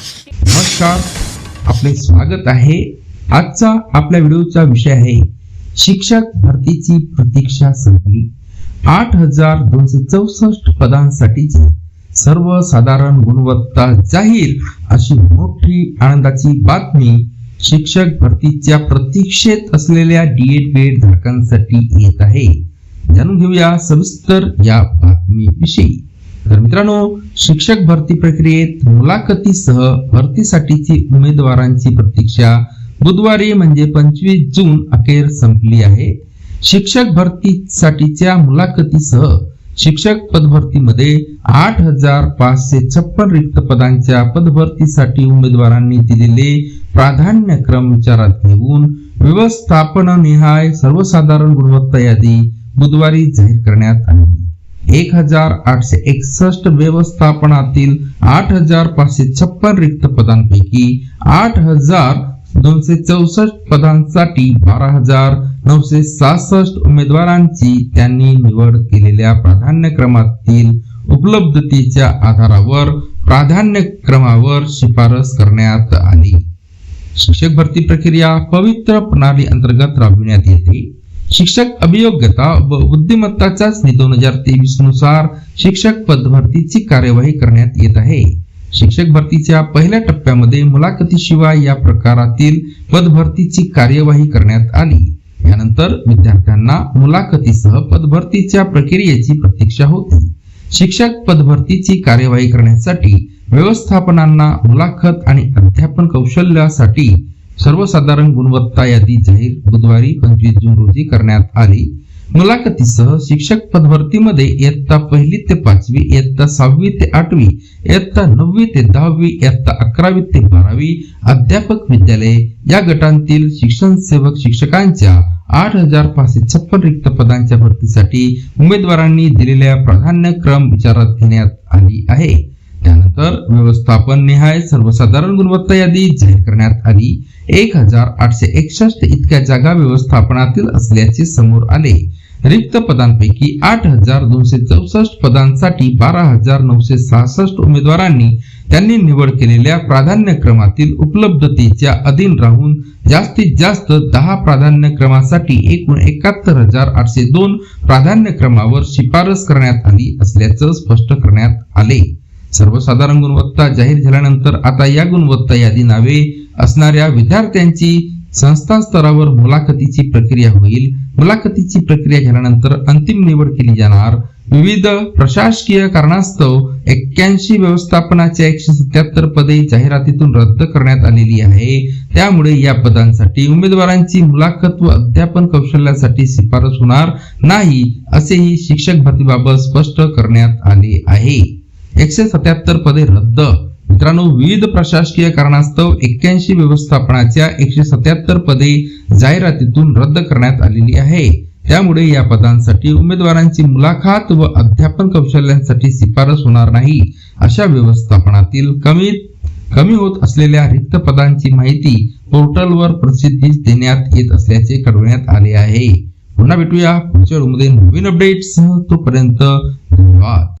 नमस्कार आपले स्वागत आहे. आजचा आपल्या व्हिडिओचा विषय आहे शिक्षक भरतीची प्रतीक्षा संपली आठ हजार दोनशे चौसष्ट पदांसाठीची सर्वसाधारण गुणवत्ता जाहीर अशी मोठी आनंदाची बातमी शिक्षक भरतीच्या प्रतीक्षेत असलेल्या डीएड बीएड धारकांसाठी येत आहे. जाणून घेऊया सविस्तर या बातमीविषयी. तर मित्रांनो शिक्षक भरती प्रक्रियेत मुलाखतीसह भरतीसाठीची उमेदवारांची प्रतीक्षा बुधवारी म्हणजे पंचवीस जून अखेर संपली आहे. शिक्षक भरतीसाठीच्या मुलाखतीसह शिक्षक पदभरतीमध्ये आठ हजार पाचशे छप्पन रिक्त पदांच्या पदभरतीसाठी उमेदवारांनी दिलेले प्राधान्यक्रम विचारात घेऊन व्यवस्थापन निहाय सर्वसाधारण गुणवत्ता यादी बुधवारी जाहीर करण्यात आली. एक हजार आठशे एकसष्ट व्यवस्थापनातील आठ हजार पाचशे छप्पन रिक्त पदांपैकी आठ हजार दोनशे चौसष्ट पदांसाठी बारा हजार नऊशे सहासष्ट उमेदवारांची त्यांनी निवड केलेल्या प्राधान्यक्रमातील उपलब्धतेच्या आधारावर प्राधान्यक्रमावर शिफारस करण्यात आली. शिक्षक भरती प्रक्रिया पवित्र प्रणाली अंतर्गत राबविण्यात येते. शिक्षक अभियोग्यता व बुद्धिमत्ता चाचणी दोन हजार तेवीसनुसार शिक्षक पदभरतीची कार्यवाही करण्यात येत आहे. शिक्षक भरतीच्या पहिल्या टप्प्यामध्ये मुलाखतीशिवाय या प्रकारातील पदभरतीची कार्यवाही करण्यात आली. यानंतर विद्यार्थ्यांना मुलाखतीसह पदभरतीच्या प्रक्रियेची प्रतीक्षा होती. शिक्षक पदभरतीची कार्यवाही करण्यासाठी व्यवस्थापनांना मुलाखत आणि अध्यापन कौशल्यासाठी सर्वसाधारण गुणवत्ता यादी जाहीर बुधवारी पंचवीस जून रोजी करण्यात आली. मुलाखतीसह शिक्षक पदभरतीमध्ये इयत्ता पहिली ते पाचवी इयत्ता सहावी ते आठवी इयत्ता नववी ते दहावी इयत्ता अकरावी ते बारावी अध्यापक विद्यालय या गटांतील शिक्षण सेवक शिक्षकांच्या आठ हजार पाचशे छप्पन रिक्त पदांच्या भरतीसाठी उमेदवारांनी दिलेल्या प्राधान्यक्रम विचारात घेण्यात आली आहे. त्यानंतर व्यवस्थापन निहाय सर्वसाधारण गुणवत्ता यादी जाहीर करण्यात आली. एक हजार आठशे एकसष्ट इतक्या जागा व्यवस्थापनातील असल्याचे समोर आले. रिक्त पदांपैकी आठ हजार दोनशे चौसष्ट पदांसाठी बारा हजार नऊशे सहासष्ट उमेदवारांनी त्यांनी निवड केलेल्या प्राधान्यक्रमातील उपलब्धतेच्या अधीन राहून जास्तीत जास्त दहा प्राधान्यक्रमासाठी एकूण एकाहत्तर हजार आठशे दोन प्राधान्यक्रमावर शिफारस करण्यात आली असल्याचं स्पष्ट करण्यात आले. सर्वसाधारण गुणवत्ता जाहीर झाल्यानंतर आता या गुणवत्ता यादी नावे असणाऱ्या विद्यार्थ्यांची संस्था स्तरावर मुलाखतीची प्रक्रिया होईल. मुलाखतीची प्रक्रिया झाल्यानंतर अंतिम निवड केली जाणार. विविध प्रशासकीय कारणास्तव एक्क्याऐंशी व्यवस्थापनाच्या एकशे सत्याहत्तर पदे जाहिरातीतून रद्द करण्यात आलेली आहे. त्यामुळे या पदांसाठी उमेदवारांची मुलाखत व अध्यापन कौशल्यासाठी शिफारस होणार नाही असेही शिक्षक भरतीबाबत स्पष्ट करण्यात आले आहे. एकशे सत्याहत्तर पदे रद्द मित्रांनो विविध प्रशासकीय कारणास्तव एक्क्याऐंशी व्यवस्थापनाच्या एकशे सत्याहत्तर पदे जाहिरातीतून रद्द करण्यात आलेली आहे. त्यामुळे या पदांसाठी उमेदवारांची मुलाखत व अध्यापन कौशल्यांसाठी शिफारस होणार नाही. अशा व्यवस्थापनातील कमीत कमी होत असलेल्या रिक्त पदांची माहिती पोर्टलवर प्रसिद्धीस देण्यात येत असल्याचे कळवण्यात आले आहे. पुन्हा भेटूया पुढच्या नवीन अपडेट्स तोपर्यंत धन्यवाद.